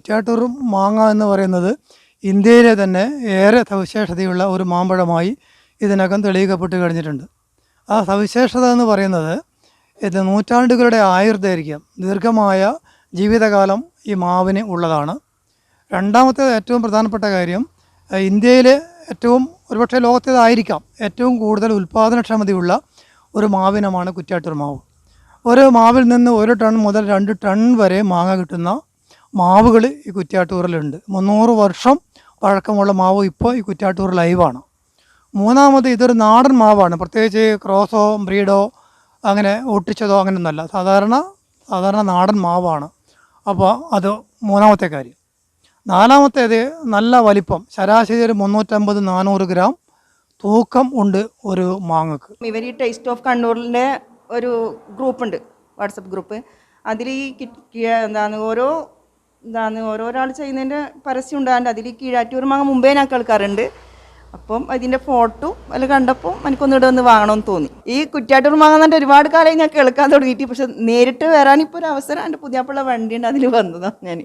കുറ്റ്യാട്ടൂർ മാങ്ങ എന്ന് പറയുന്നത് ഇന്ത്യയിലെ തന്നെ ഏറെ സവിശേഷതയുള്ള ഒരു മാമ്പഴമായി ഇതിനകം തെളിയിക്കപ്പെട്ട് കഴിഞ്ഞിട്ടുണ്ട്. ആ സവിശേഷത എന്ന് പറയുന്നത് ഇത് നൂറ്റാണ്ടുകളുടെ ആയുർദൈർഘ്യം ദീർഘമായ ജീവിതകാലം ഈ മാവിന് ഉള്ളതാണ്. രണ്ടാമത്തെ ഏറ്റവും പ്രധാനപ്പെട്ട കാര്യം ഇന്ത്യയിലെ ഏറ്റവും ഒരുപക്ഷെ ലോകത്തേതായിരിക്കാം ഏറ്റവും കൂടുതൽ ഉൽപ്പാദനക്ഷമതയുള്ള ഒരു മാവിനമാണ് കുറ്റ്യാട്ടൂർ മാവ്. ഒരു മാവിൽ നിന്ന് ഒരു ടൺ മുതൽ രണ്ട് ടൺ വരെ മാങ്ങ കിട്ടുന്ന മാവുകൾ ഈ കുറ്റ്യാട്ടൂറിലുണ്ട് മുന്നൂറ് വർഷം പഴക്കമുള്ള മാവ് ഇപ്പോൾ ഈ കുറ്റ്യാട്ടൂർ ലൈവാണ്. മൂന്നാമത് ഇതൊരു നാടൻ മാവാണ്. പ്രത്യേകിച്ച് ക്രോസോ ബ്രീഡോ അങ്ങനെ ഒട്ടിച്ചതോ അങ്ങനെയൊന്നല്ല സാധാരണ സാധാരണ നാടൻ മാവാണ്. അപ്പോൾ അത് മൂന്നാമത്തെ കാര്യം. നാലാമത്തേത് നല്ല വലിപ്പം. ശരാശരി ഒരു മുന്നൂറ്റമ്പത് നാനൂറ് ഗ്രാം തൂക്കം ഉണ്ട് ഒരു മാങ്ങക്ക്. ഇവർ ഈ ടേസ്റ്റ് ഓഫ് കണ്ണൂരിന്റെ ഒരു ഗ്രൂപ്പുണ്ട്. WhatsApp group. അതിൽ എന്താണ് ഓരോ എന്താണ് ഓരോരാൾ ചെയ്യുന്നതിന്റെ പരസ്യം ഉണ്ടാകാണ്ട് അതിൽ കീഴാറ്റൂർ മാങ്ങ മുമ്പേ ഞാൻ കേൾക്കാറുണ്ട്. അപ്പം അതിന്റെ ഫോട്ടോ അതിൽ കണ്ടപ്പോൾ എനിക്കൊന്നിവിടെ ഒന്ന് വാങ്ങണമെന്ന് തോന്നി. ഈ മാങ്ങ എന്നിട്ട് ഒരുപാട് കാലമായി ഞാൻ കേൾക്കാൻ തുടങ്ങിയിട്ട്. പക്ഷെ നേരിട്ട് വരാനിപ്പോൾ ഒരു അവസരം എന്റെ പുതിയപ്പുള്ള വണ്ടിയുണ്ട്. അതിൽ വന്നതാണ് ഞാൻ.